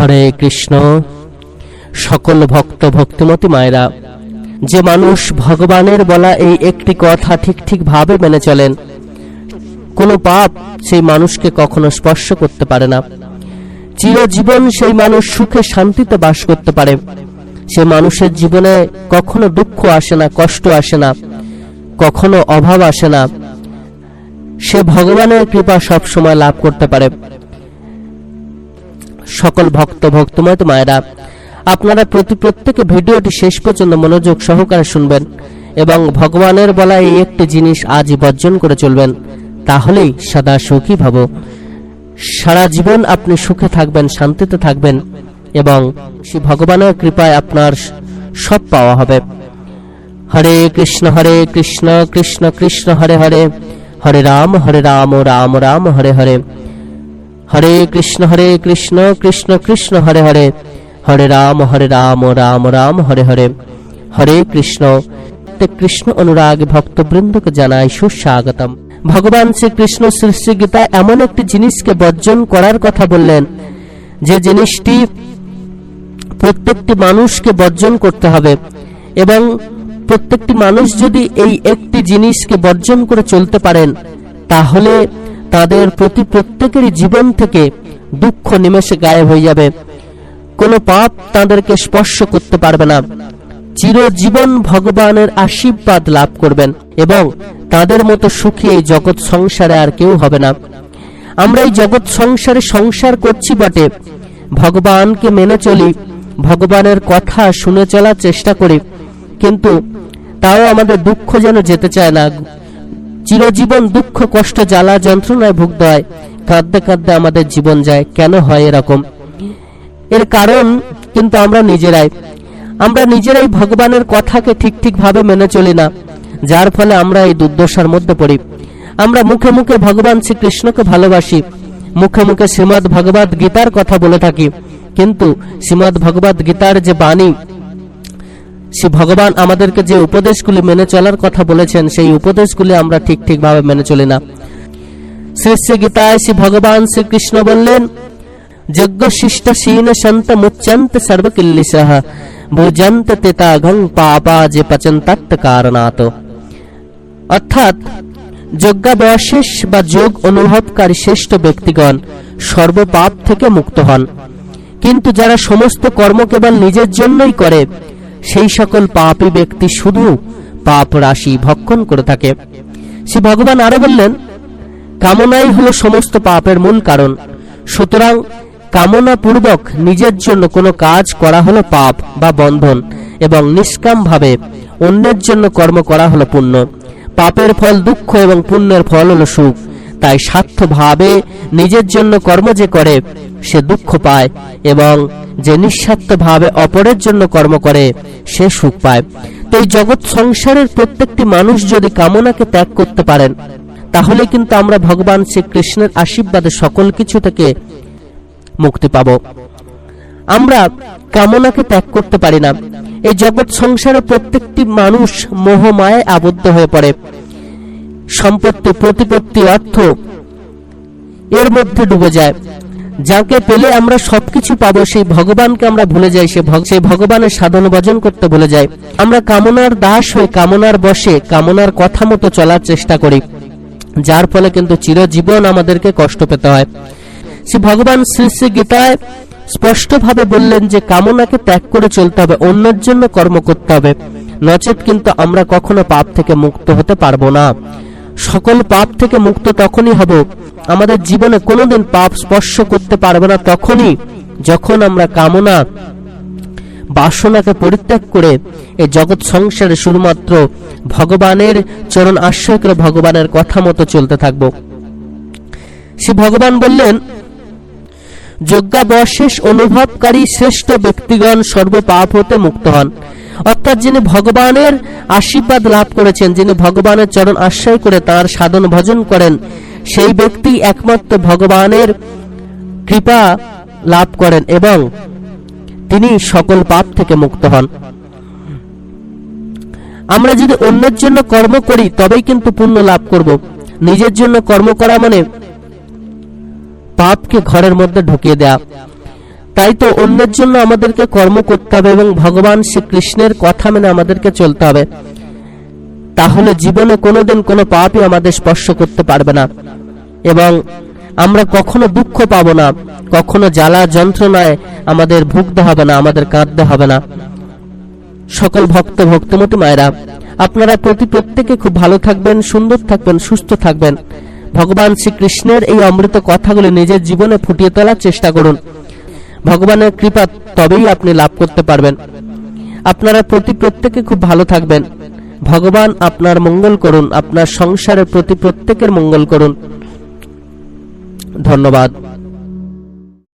হরে কৃষ্ণ। সকল ভক্ত, ভক্তিমতী মায়েরা, যে মানুষ ভগবানের বলা এই একটি কথা ঠিক ঠিক ভাবে মেনে চলেন, কোনো পাপ সেই মানুষকে কখনো স্পর্শ করতে পারে না। চিরজীবন সেই মানুষ সুখে শান্তিতে বাস করতে পারে। সে মানুষের জীবনে কখনো দুঃখ আসে না, কষ্ট আসে না, কখনো অভাব আসে না। সে ভগবানের কৃপা সব সময় লাভ করতে পারে। সকল ভক্ত ভক্তময় মায়েরা। আপনারা প্রতি প্রত্যেকে ভিডিওটি শেষ পর্যন্ত মনোযোগ সহকারে শুনবেন এবং ভগবানের বলা এই একটি জিনিস আজই বর্জন করে চলবেন। তাহলেই সদা সুখী ভাব। সারা জীবন আপনি সুখে থাকবেন, শান্তিতে থাকবেন এবং শ্রী ভগবানের কৃপায় আপনার সব পাওয়া হবে। হরে কৃষ্ণ হরে কৃষ্ণ কৃষ্ণ কৃষ্ণ, হরে হরে। হরে রাম হরে রাম রাম রাম, হরে হরে। হরে কৃষ্ণ হরে কৃষ্ণ কৃষ্ণ কৃষ্ণ, হরে হরে। হরে রাম হরে রাম রাম রাম, হরে হরে। হরে কৃষ্ণ কৃষ্ণ অনুরাগ ভক্তবৃন্দকে জানাই সুস্বাগতম। ভগবান শ্রীকৃষ্ণ শ্রী শ্রী গীতা এমন একটি জিনিসকে বর্জন করার কথা বললেন, যে জিনিসটি প্রত্যেকটি মানুষকে বর্জন করতে হবে। এবং প্রত্যেকটি মানুষ যদি এই একটি জিনিসকে বর্জন করে চলতে পারেন, তাহলে তাদের প্রতি প্রত্যেকেরই জীবন থেকে দুঃখ নিমেষে গায়েব হয়ে যাবে। কোনো পাপ তাদেরকে স্পর্শ করতে পারবে না। চিরজীবন ভগবানের আশীর্বাদ লাভ করবেন এবং তাদের মতো সুখী এই জগৎ সংসারে আর কেউ হবে না। আমরা এই জগৎ সংসারে সংসার করছি বটে। ভগবানকে মেনে চলি, ভগবানের কথা শুনে চলার চেষ্টা করি। কিন্তু তাও আমাদের দুঃখ যেন যেতে চায় না। চিরজীবন দুঃখ, কষ্ট, জ্বালা, যন্ত্রণায় ভুগতে হয়। কাঁদতে কাঁদতে আমাদের জীবন যায়। কেন হয় এরকম? এর কারণ কিন্তু আমরা নিজেরাই। আমরা নিজেরাই ভগবানের কথাকে ঠিক ঠিক ভাবে মেনে চলি না, যার ফলে আমরা এই দুর্দশার মধ্যে পড়ি। আমরা মুখে মুখে ভগবান শ্রীকৃষ্ণকে ভালোবাসি, মুখে মুখে শ্রীমদ ভগবত গীতার কথা বলে থাকি। কিন্তু শ্রীমদ ভগবত গীতার যে বাণী শ্রী ভগবান আমাদেরকে যে উপদেশগুলি মেনে চলার কথা বলেছেন, সেই উপদেশগুলি আমরা ঠিক ঠিক ভাবে মেনে চলি না। শ্রী শ্রী গীতায় শ্রী ভগবান শ্রীকৃষ্ণ বললেন, যজ্ঞ শিষ্ট শীন সন্ত মুচ্যন্ত সর্বকিল্লিশঃ, ভুজন্ত তেতাঘং পাপা যে পচন্তত্ত কারণাত। অর্থাৎ, যজ্ঞাবশেষ বা যোগ অনুভবকারী শ্রেষ্ঠ ব্যক্তিগণ সর্বপাপ থেকে মুক্ত হন। কিন্তু যারা সমস্ত কর্ম কেবল নিজের জন্যই করে সেই সকল পাপী ব্যক্তি শুধু পাপ রাশি ভক্ষণ করে থাকে। শ্রী ভগবান আরও বললেন, কামনাই হলো সমস্ত পাপের মূল কারণ। সুতরাং কামনা পূর্বক নিজের জন্য কোনো কাজ করা হলো পাপ বা বন্ধন এবং নিষ্কাম ভাবে অন্যের জন্য কর্ম করা হলো পুণ্য। পাপের ফল দুঃখ এবং পুণ্যের ফল হলো সুখ। তাই স্বার্থ ভাবে নিজের জন্য কর্ম যে করে, সে দুঃখ পায় এবং যে নিঃস্বার্থ ভাবে অপরের জন্য কর্ম করে, সে সুখ পায়। তো এই জগৎ সংসারের প্রত্যেকটি মানুষ যদি কামনাকে ত্যাগ করতে পারেন, তাহলে কিন্তু আমরা ভগবান শ্রীকৃষ্ণের আশীর্বাদে সকল কিছু থেকে মুক্তি পাব। আমরা কামনাকে ত্যাগ করতে পারি না। এই জগৎ সংসারে প্রত্যেকটি মানুষ মোহমায় আবদ্ধ হয়ে পড়ে। সম্পত্তি, প্রতিপত্তি, অর্থ এর মধ্যে ডুবে যায়। যাকে পেলে আমরা সবকিছু পাবো, সেই ভগবানকে আমরা ভুলে যাই, সে সেই ভগবানের সাধন ভজন করতে ভুলে যাই। আমরা কামনার দাস হয়ে কামনার বসে কামনার কথা মতো চলার চেষ্টা করি, যার ফলে কিন্তু চিরজীবন আমাদেরকে কষ্ট পেতে হয়। শ্রী ভগবান শ্রী শ্রী গীতায় স্পষ্টভাবে বললেন যে, কামনাকে ত্যাগ করে চলতে হবে, অন্যের জন্য কর্ম করতে হবে। নচেত কিন্তু আমরা কখনো পাপ থেকে মুক্ত হতে পারব না। সকল পাপ থেকে মুক্ত তখনই হব। আমাদের জীবনে কোনোদিন পাপ স্পর্শ করতে পারবে না তখনই, যখন আমরা কামনা, বাসনাকে পরিত্যাগ করে এই জগৎ সংসারে শুধুমাত্র ভগবানের চরণ আশ্রয় করে ভগবানের কথা মতো চলতে থাকব। শ্রী ভগবান বললেন, যজ্ঞাবশেষ অনুভবকারী শ্রেষ্ঠ ব্যক্তিগণ সর্বপাপ হতে মুক্ত হন। অর্থাৎ যিনি ভগবানের আশীর্বাদ লাভ করেছেন, যিনি ভগবানের চরণ আশ্রয় করে তার সাধন ভজন করেন, সেই ব্যক্তি একমাত্র ভগবানের কৃপা লাভ করেন এবং তিনি সকল পাপ থেকে মুক্ত হন। আমরা যদি অন্যের জন্য কর্ম করি, তবেই কিন্তু পুণ্য লাভ করব। নিজের জন্য কর্ম করা মানে পাপকে ঘরের মধ্যে ঢুকিয়ে দেয়া। তাই তো অন্যের জন্য আমাদেরকে কর্ম করতে হবে এবং ভগবান শ্রীকৃষ্ণের কথা মেনে আমাদেরকে চলতে হবে। তাহলে জীবনে কোনোদিন কোনো পাপই আমাদের স্পর্শ করতে পারবে না। এবং আমরা কখনো দুঃখ পাবো না, কখনো জ্বালা যন্ত্রণায় আমাদের ভুগতে হবে না, আমাদের কাঁদতে হবে না। সকল ভক্ত, ভক্তমতী মায়েরা, আপনারা প্রতি প্রত্যেকে খুব ভালো থাকবেন, সুন্দর থাকবেন, সুস্থ থাকবেন। ভগবান শ্রীকৃষ্ণের এই অমৃত কথাগুলি নিজের জীবনে ফুটিয়ে তোলার চেষ্টা করুন। ভগবানের কৃপা তবেই আপনি লাভ করতে পারবেন। আপনারা প্রতি প্রত্যেকে খুব ভালো থাকবেন। ভগবান আপনার মঙ্গল করুন, আপনার সংসারের প্রতি প্রত্যেকের মঙ্গল করুন। ধন্যবাদ।